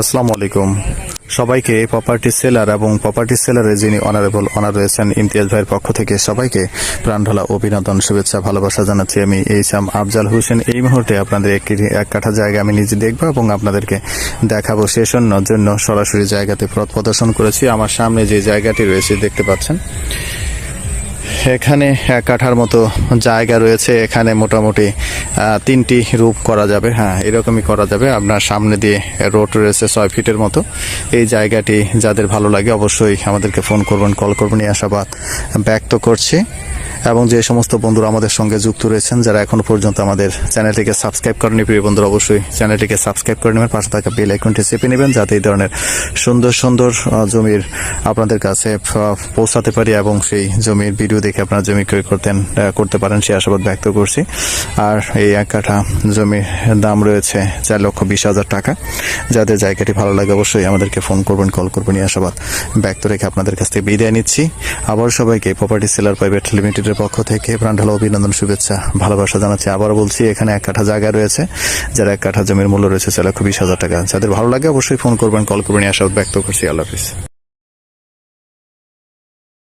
আসসালামু আলাইকুম। সবাইকে প্রপার্টি সেলার এবং প্রপার্টি সেলারে যিনি অনারেবল অনার রয়েছেন, ইমতিয়াজ ভাইয়ের পক্ষ থেকে সবাইকে প্রাণঢালা অভিনন্দন, শুভেচ্ছা, ভালোবাসা জানাচ্ছি আমি এই সাম আফজাল হোসেন। এই মুহূর্তে আপনাদের একটি এক কাঠা জায়গা আমি নিজে দেখব এবং আপনাদেরকে দেখাবো। সেজন্য জন্য সরাসরি জায়গাতে পথ প্রদর্শন করেছি। আমার সামনে যে জায়গাটি রয়েছে, দেখতে পাচ্ছেন। এখানে এক কাঠার মতো জায়গা রয়েছে। এখানে মোটামুটি তিনটি রূপ করা যাবে। হ্যাঁ এরকমই করা যাবে। আপনার সামনে দিয়ে রোড রয়েছে ছয় ফিটের মতো। এই জায়গাটি যাদের ভালো লাগে অবশ্যই আমাদেরকে ফোন করবেন, কল করবেন। এই আশাবাদ ব্যক্ত করছি। এবং যে সমস্ত বন্ধুরা আমাদের সঙ্গে যুক্ত রয়েছেন, যারা এখনও পর্যন্ত আমাদের চ্যানেলটিকে সাবস্ক্রাইব করেনি প্রিয় বন্ধুরা, অবশ্যই চ্যানেলটিকে সাবস্ক্রাইব করে নেবেন। পাশে থাকা বেল আইকনটি চেপে নেবেন, যাতে এই ধরনের সুন্দর সুন্দর জমির আপনাদের কাছে পৌঁছাতে পারি এবং সেই জমির ভিডিও দেখে আপনারা জমি ক্রয় করতেন করতে পারেন, সেই আশাবাদ ব্যক্ত করছি। আর এই এক কাঠা জমির দাম রয়েছে চার লক্ষ বিশ হাজার টাকা। যাদের জায়গাটি ভালো লাগে অবশ্যই আমাদেরকে ফোন করবেন, কল করবেন, এই আশাবাদ ব্যক্ত রেখে আপনাদের কাছ থেকে বিদায় নিচ্ছি। আবার সবাইকে প্রপার্টি সেলার প্রাইভেট লিমিটেডের পক্ষ থেকে প্রাণঢালা অভিনন্দন, শুভেচ্ছা, ভালোবাসা জানাচ্ছি। আবার বলছি, এখানে এক কাঠা জায়গা রয়েছে। যারা এক কাঠা জমির মূল্য রয়েছে চার লক্ষ বিশ হাজার টাকা। যাদের ভালো লাগে অবশ্যই ফোন করবেন, কল করবেন, এই আশাবাদ ব্যক্ত করছি। আল্লাহ হাফিজ।